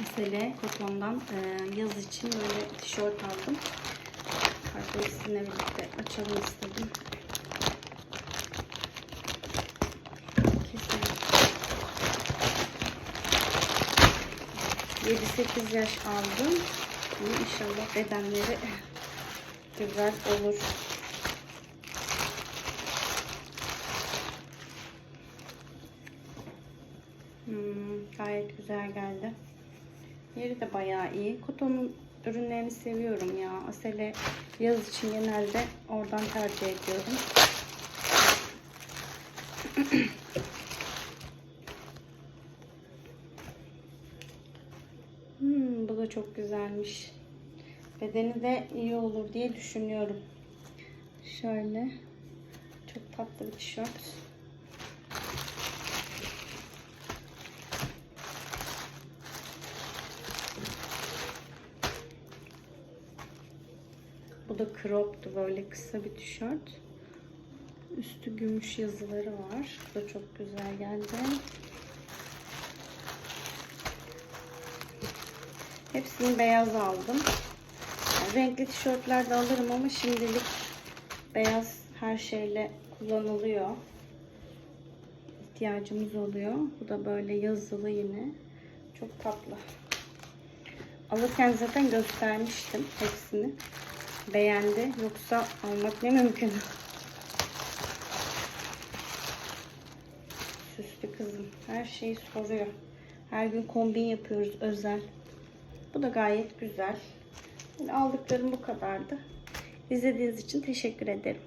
Mesele kotondan e, yaz için böyle tişört aldım. Farklı sizinle birlikte açalım istedim. Kesin. 7-8 yaş aldım. Ama inşallah bedenleri güzel olur. Hmm, gayet güzel geldi. Yeri de bayağı iyi. Kotonun ürünlerini seviyorum ya. Asele yaz için genelde oradan tercih ediyorum. Hmm, bu da çok güzelmiş. Bedeni de iyi olur diye düşünüyorum. Şöyle. Çok tatlı bir tişört. Bu da crop'tu böyle kısa bir tişört. Üstü gümüş yazıları var. Bu da çok güzel geldi. Hepsini beyaz aldım. Yani renkli tişörtler de alırım ama şimdilik beyaz her şeyle kullanılıyor. İhtiyacımız oluyor. Bu da böyle yazılı yine. Çok tatlı. Alırken zaten göstermiştim hepsini. Beğendi. Yoksa almak ne mümkün. Süslü kızım. Her şeyi soruyor. Her gün kombin yapıyoruz özel. Bu da gayet güzel. Yani aldıklarım bu kadardı. İzlediğiniz için teşekkür ederim.